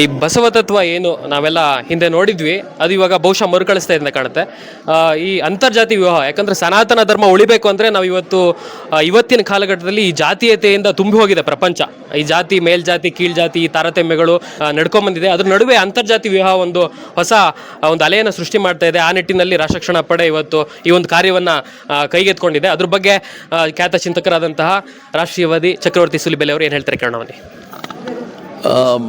ಈ ಬಸವ ತತ್ವ ಏನು ನಾವೆಲ್ಲ ಹಿಂದೆ ನೋಡಿದ್ವಿ ಅದು ಇವಾಗ ಬಹುಶಃ ಮರುಕಳಿಸ್ತಾ ಇದ್ದ ಕಾಣುತ್ತೆ. ಈ ಅಂತರ್ಜಾತಿ ವಿವಾಹ ಯಾಕಂದ್ರೆ ಸನಾತನ ಧರ್ಮ ಉಳಿಬೇಕು ಅಂದ್ರೆ ನಾವು ಇವತ್ತು ಇವತ್ತಿನ ಕಾಲಘಟ್ಟದಲ್ಲಿ ಈ ಜಾತೀಯತೆಯಿಂದ ತುಂಬಿ ಹೋಗಿದೆ ಪ್ರಪಂಚ. ಈ ಜಾತಿ ಮೇಲ್ಜಾತಿ ಕೀಳ್ಜಾತಿ ಈ ತಾರತಮ್ಯಗಳು ಆ, ನಡ್ಕೊಂಬಂದಿದೆ. ಅದ್ರ ನಡುವೆ ಅಂತರ್ಜಾತಿ ವಿವಾಹ ಒಂದು ಹೊಸ ಒಂದು ಅಲೆಯನ್ನು ಸೃಷ್ಟಿ ಮಾಡ್ತಾ ಇದೆ. ಆ ನಿಟ್ಟಿನಲ್ಲಿ ರಾಷ್ಟ್ರಕ್ಷಣ ಪಡೆ ಇವತ್ತು ಈ ಒಂದು ಕಾರ್ಯವನ್ನ ಕೈಗೆತ್ಕೊಂಡಿದೆ ಅದ್ರ ಬಗ್ಗೆ ಖ್ಯಾತ ಚಿಂತಕರಾದಂತಹ ರಾಷ್ಟ್ರೀಯವಾದಿ ಚಕ್ರವರ್ತಿ ಸುಲಿಬೆಲೆ ಅವರು ಏನು ಹೇಳ್ತಾರೆ. ಆಮ್,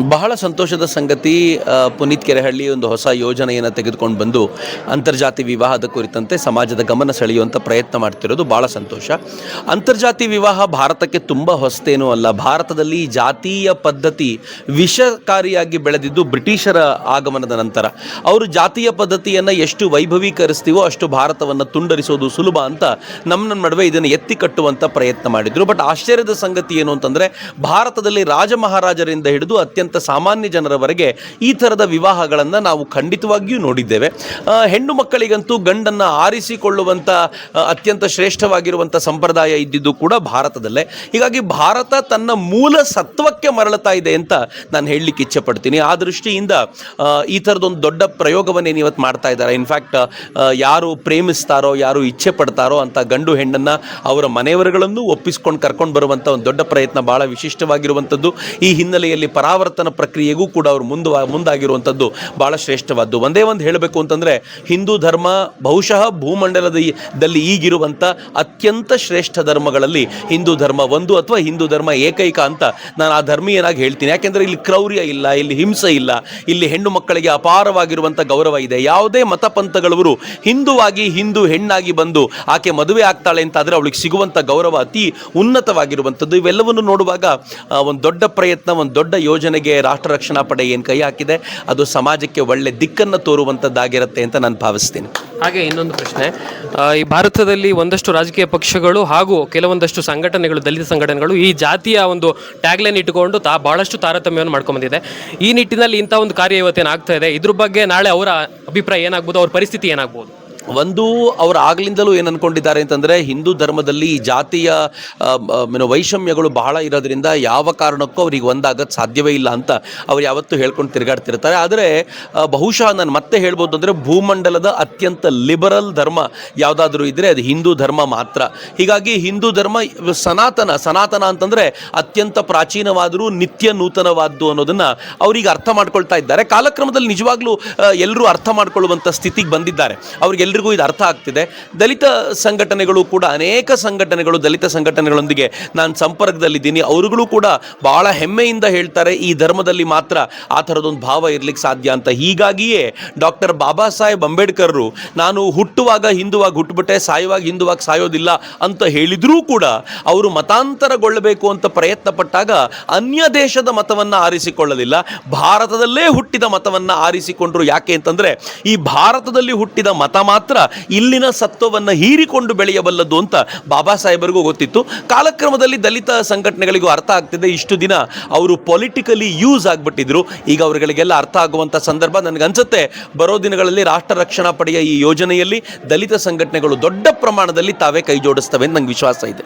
ಬಹಳ ಸಂತೋಷದ ಸಂಗತಿ ಪುನೀತ್ ಕೆರೆಹಳ್ಳಿ ಒಂದು ಹೊಸ ಯೋಜನೆಯನ್ನು ತೆಗೆದುಕೊಂಡು ಬಂದು ಅಂತರ್ಜಾತಿ ವಿವಾಹದ ಕುರಿತಂತೆ ಸಮಾಜದ ಗಮನ ಸೆಳೆಯುವಂಥ ಪ್ರಯತ್ನ ಮಾಡ್ತಿರೋದು ಭಾಳ ಸಂತೋಷ. ಅಂತರ್ಜಾತಿ ವಿವಾಹ ಭಾರತಕ್ಕೆ ತುಂಬ ಹೊಸತೇನೂ ಅಲ್ಲ. ಭಾರತದಲ್ಲಿ ಜಾತೀಯ ಪದ್ಧತಿ ವಿಷಕಾರಿಯಾಗಿ ಬೆಳೆದಿದ್ದು ಬ್ರಿಟಿಷರ ಆಗಮನದ ನಂತರ. ಅವರು ಜಾತೀಯ ಪದ್ಧತಿಯನ್ನು ಎಷ್ಟು ವೈಭವೀಕರಿಸ್ತೀವೋ ಅಷ್ಟು ಭಾರತವನ್ನು ತುಂಡರಿಸೋದು ಸುಲಭ ಅಂತ ನಮ್ಮ ನಡುವೆ ಇದನ್ನು ಎತ್ತಿ ಕಟ್ಟುವಂಥ ಪ್ರಯತ್ನ ಮಾಡಿದರು. ಬಟ್ ಆಶ್ಚರ್ಯದ ಸಂಗತಿ ಏನು ಅಂತಂದರೆ, ಭಾರತದಲ್ಲಿ ರಾಜ ಮಹಾರಾಜರಿಂದ ಹಿಡಿದು ಅತ್ಯಂತ ಸಾಮಾನ್ಯ ಜನರವರೆಗೆ ಈ ಥರದ ವಿವಾಹಗಳನ್ನು ನಾವು ಖಂಡಿತವಾಗಿಯೂ ನೋಡಿದ್ದೇವೆ. ಹೆಣ್ಣು ಮಕ್ಕಳಿಗಂತೂ ಗಂಡನ್ನು ಆರಿಸಿಕೊಳ್ಳುವಂಥ ಅತ್ಯಂತ ಶ್ರೇಷ್ಠವಾಗಿರುವಂಥ ಸಂಪ್ರದಾಯ ಇದ್ದಿದ್ದು ಕೂಡ ಭಾರತದಲ್ಲೇ. ಹೀಗಾಗಿ ಭಾರತ ತನ್ನ ಮೂಲ ಸತ್ವಕ್ಕೆ ಮರಳುತ್ತಾ ಇದೆ ಅಂತ ನಾನು ಹೇಳಲಿಕ್ಕೆ ಇಚ್ಛೆ ಪಡ್ತೀನಿ ಆ ದೃಷ್ಟಿಯಿಂದ ಈ ಥರದೊಂದು ದೊಡ್ಡ ಪ್ರಯೋಗವನ್ನೇನು ಇವತ್ತು ಮಾಡ್ತಾ ಇದ್ದಾರೆ? ಇನ್ಫ್ಯಾಕ್ಟ್ ಯಾರು ಪ್ರೇಮಿಸ್ತಾರೋ, ಯಾರು ಇಚ್ಛೆ ಪಡ್ತಾರೋ ಅಂತ ಗಂಡು ಹೆಣ್ಣನ್ನು ಅವರ ಮನೆಯವರುಗಳನ್ನು ಒಪ್ಪಿಸ್ಕೊಂಡು ಕರ್ಕೊಂಡು ಬರುವಂಥ ಒಂದು ದೊಡ್ಡ ಪ್ರಯತ್ನ ಭಾಳ ವಿಶಿಷ್ಟವಾಗಿರುವಂಥದ್ದು ಈ ಹಿನ್ನೆಲೆಯಲ್ಲಿ ಪರಾವರ್ತನ ಪ್ರಕ್ರಿಯೆಗೂ ಕೂಡ ಅವರು ಮುಂದು ಮುಂದಾಗಿರುವಂಥದ್ದು ಭಾಳ ಶ್ರೇಷ್ಠವಾದ್ದು. ಒಂದೇ ಒಂದು ಹೇಳಬೇಕು ಅಂತಂದರೆ ಹಿಂದೂ ಧರ್ಮ ಬಹುಶಃ ಭೂಮಂಡಲದ ದಲ್ಲಿ ಈಗಿರುವಂಥ ಅತ್ಯಂತ ಶ್ರೇಷ್ಠ ಧರ್ಮಗಳಲ್ಲಿ ಹಿಂದೂ ಧರ್ಮ ಒಂದು ಅಥವಾ ಹಿಂದೂ ಧರ್ಮ ಏಕೈಕ ಅಂತ ನಾನು ಆ ಧರ್ಮೀಯನಾಗಿ ಹೇಳ್ತೀನಿ. ಯಾಕೆಂದರೆ ಇಲ್ಲಿ ಕ್ರೌರ್ಯ ಇಲ್ಲ, ಇಲ್ಲಿ ಹಿಂಸೆ ಇಲ್ಲ, ಇಲ್ಲಿ ಹೆಣ್ಣು ಮಕ್ಕಳಿಗೆ ಅಪಾರವಾಗಿರುವಂಥ ಗೌರವ ಇದೆ. ಯಾವುದೇ ಮತಪಂಥಗಳವರು ಹಿಂದುವಾಗಿ ಹಿಂದೂ ಹೆಣ್ಣಾಗಿ ಬಂದು ಆಕೆ ಮದುವೆ ಆಗ್ತಾಳೆ ಅಂತ ಆದರೆ ಅವಳಿಗೆ ಸಿಗುವಂಥ ಗೌರವ ಅತಿ ಉನ್ನತವಾಗಿರುವಂಥದ್ದು. ಇವೆಲ್ಲವನ್ನು ನೋಡುವಾಗ ಒಂದು ದೊಡ್ಡ ಪ್ರಯತ್ನ, ಒಂದು ದೊಡ್ಡ ಯೋಜನೆಗೆ ರಾಷ್ಟ್ರ ರಕ್ಷಣಾ ಪಡೆ ಏನು ಕೈ ಹಾಕಿದೆ, ಅದು ಸಮಾಜಕ್ಕೆ ಒಳ್ಳೆ ದಿಕ್ಕನ್ನು ತೋರುವಂಥದ್ದಾಗಿರುತ್ತೆ ಅಂತ ನಾನು ಭಾವಿಸ್ತೀನಿ. ಹಾಗೆ ಇನ್ನೊಂದು ಪ್ರಶ್ನೆ ಈ ಭಾರತದಲ್ಲಿ ಒಂದಷ್ಟು ರಾಜಕೀಯ ಪಕ್ಷಗಳು ಹಾಗೂ ಕೆಲವೊಂದಷ್ಟು ಸಂಘಟನೆಗಳು, ದಲಿತ ಸಂಘಟನೆಗಳು ಈ ಜಾತಿಯ ಒಂದು ಟ್ಯಾಗ್ಲೈನ್ ಇಟ್ಟುಕೊಂಡು ತಾ, ಬಹಳಷ್ಟು ತಾರತಮ್ಯವನ್ನು ಮಾಡ್ಕೊಂಡ್ಬಂದಿದೆ ಈ ನಿಟ್ಟಿನಲ್ಲಿ ಇಂಥ ಒಂದು ಕಾರ್ಯ ಇವತ್ತೇನು ಆಗ್ತಾ ಇದೆ? ಇದ್ರ ಬಗ್ಗೆ ನಾಳೆ ಅವರ ಅಭಿಪ್ರಾಯ ಏನಾಗ್ಬೋದು? ಅವ್ರ ಪರಿಸ್ಥಿತಿ ಏನಾಗ್ಬೋದು? ಒಂದು ಅವರು ಆಗಲಿಂದಲೂ ಏನು ಅನ್ಕೊಂಡಿದ್ದಾರೆ ಅಂತಂದರೆ ಹಿಂದೂ ಧರ್ಮದಲ್ಲಿ ಜಾತಿಯ ವೈಷಮ್ಯಗಳು ಬಹಳ ಇರೋದ್ರಿಂದ ಯಾವ ಕಾರಣಕ್ಕೂ ಅವ್ರಿಗೆ ಒಂದಾಗಕ್ಕೆ ಸಾಧ್ಯವೇ ಇಲ್ಲ ಅಂತ ಅವ್ರು ಯಾವತ್ತೂ ಹೇಳ್ಕೊಂಡು ತಿರುಗಾಡ್ತಿರ್ತಾರೆ. ಆದರೆ ಬಹುಶಃ ನಾನು ಮತ್ತೆ ಹೇಳ್ಬೋದು ಅಂದರೆ ಭೂಮಂಡಲದ ಅತ್ಯಂತ ಲಿಬರಲ್ ಧರ್ಮ ಯಾವುದಾದ್ರೂ ಇದ್ದರೆ ಅದು ಹಿಂದೂ ಧರ್ಮ ಮಾತ್ರ. ಹೀಗಾಗಿ ಹಿಂದೂ ಧರ್ಮ ಸನಾತನ ಸನಾತನ ಅಂತಂದರೆ ಅತ್ಯಂತ ಪ್ರಾಚೀನವಾದರೂ ನಿತ್ಯ ನೂತನವಾದ್ದು ಅನ್ನೋದನ್ನು ಅವ್ರಿಗೆ ಅರ್ಥ ಮಾಡ್ಕೊಳ್ತಾ ಇದ್ದಾರೆ. ಕಾಲಕ್ರಮದಲ್ಲಿ ನಿಜವಾಗ್ಲೂ ಎಲ್ಲರೂ ಅರ್ಥ ಮಾಡ್ಕೊಳ್ಳುವಂಥ ಸ್ಥಿತಿಗೆ ಬಂದಿದ್ದಾರೆ. ಅವ್ರಿಗೆಲ್ಲರಿಗೂ ಇದು ಅರ್ಥ ಆಗ್ತಿದೆ. ದಲಿತ ಸಂಘಟನೆಗಳು ಕೂಡ ಅನೇಕ ಸಂಘಟನೆಗಳು ದಲಿತ ಸಂಘಟನೆಗಳೊಂದಿಗೆ ನಾನು ಸಂಪರ್ಕದಲ್ಲಿದ್ದೀನಿ. ಅವರುಗಳು ಕೂಡ ಬಹಳ ಹೆಮ್ಮೆಯಿಂದ ಹೇಳ್ತಾರೆ, ಈ ಧರ್ಮದಲ್ಲಿ ಮಾತ್ರ ಆ ಥರದೊಂದು ಭಾವ ಇರಲಿಕ್ಕೆ ಸಾಧ್ಯ ಅಂತ. ಹೀಗಾಗಿಯೇ ಡಾಕ್ಟರ್ ಬಾಬಾ ಸಾಹೇಬ್ ಅಂಬೇಡ್ಕರ್ರು, ನಾನು ಹುಟ್ಟುವಾಗ ಹಿಂದುವಾಗ ಹುಟ್ಟುಬಿಟ್ಟೆ, ಸಾಯುವಾಗ ಹಿಂದುವಾಗ ಸಾಯೋದಿಲ್ಲ ಅಂತ ಹೇಳಿದರೂ ಕೂಡ ಅವರು ಮತಾಂತರಗೊಳ್ಳಬೇಕು ಅಂತ ಪ್ರಯತ್ನ ಪಟ್ಟಾಗ ಅನ್ಯ ದೇಶದ ಮತವನ್ನು ಆರಿಸಿಕೊಳ್ಳಲಿಲ್ಲ. ಭಾರತದಲ್ಲೇ ಹುಟ್ಟಿದ ಮತವನ್ನು ಆರಿಸಿಕೊಂಡ್ರು ಯಾಕೆ ಅಂತಂದ್ರೆ, ಈ ಭಾರತದಲ್ಲಿ ಹುಟ್ಟಿದ ಮತ ಮಾತ್ರ ಇಲ್ಲಿನ ಸತ್ವವನ್ನು ಹೀರಿಕೊಂಡು ಬೆಳೆಯಬಲ್ಲದು ಅಂತ ಬಾಬಾ ಸಾಹೇಬರಿಗೂ ಗೊತ್ತಿತ್ತು. ಕಾಲಕ್ರಮದಲ್ಲಿ ದಲಿತ ಸಂಘಟನೆಗಳಿಗೂ ಅರ್ಥ ಆಗ್ತಿದೆ. ಇಷ್ಟು ದಿನ ಅವರು ಪೊಲಿಟಿಕಲಿ ಯೂಸ್ ಆಗಿಬಿಟ್ಟಿದ್ರು. ಈಗ ಅವರುಗಳಿಗೆಲ್ಲ ಅರ್ಥ ಆಗುವಂಥ ಸಂದರ್ಭ ನನಗನ್ಸುತ್ತೆ ಬರೋ ದಿನಗಳಲ್ಲಿ ರಾಷ್ಟ್ರ ರಕ್ಷಣಾ ಪಡೆಯ ಈ ಯೋಜನೆಯಲ್ಲಿ ದಲಿತ ಸಂಘಟನೆಗಳು ದೊಡ್ಡ ಪ್ರಮಾಣದಲ್ಲಿ ತಾವೇ ಕೈ ಜೋಡಿಸ್ತವೆ ಅಂತ ನಂಗೆ ವಿಶ್ವಾಸ ಇದೆ.